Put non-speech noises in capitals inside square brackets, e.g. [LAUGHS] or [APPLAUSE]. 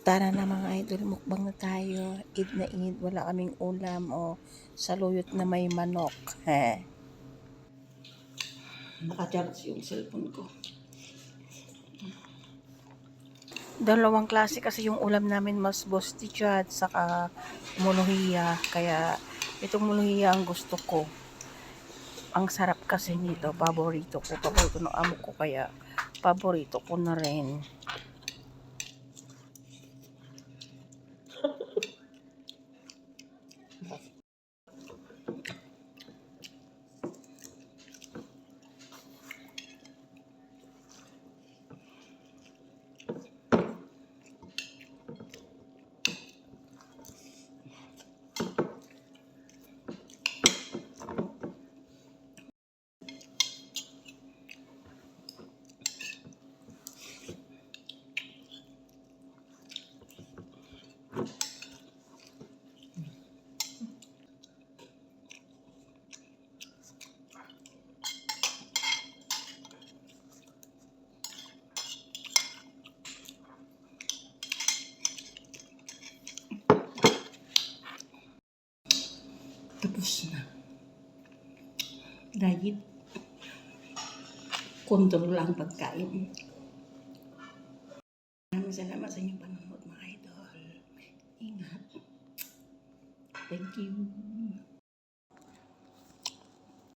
Tara na mga idol, mukbang na tayo. Eid na eid, wala kaming ulam o saluyot na may manok. He. [LAUGHS] Nakacharge yung cellphone ko. Dalawang klase kasi yung ulam namin mas bostichad saka muluhiya. Kaya itong muluhiya ang gusto ko. Ang sarap kasi nito, paborito ko. Paborito ng amo ko kaya paborito ko na rin. you Tapos na. Diet. Kontrol lang pagkain. Maraming salamat sa inyong panonood mga idol. Ingat. Thank you.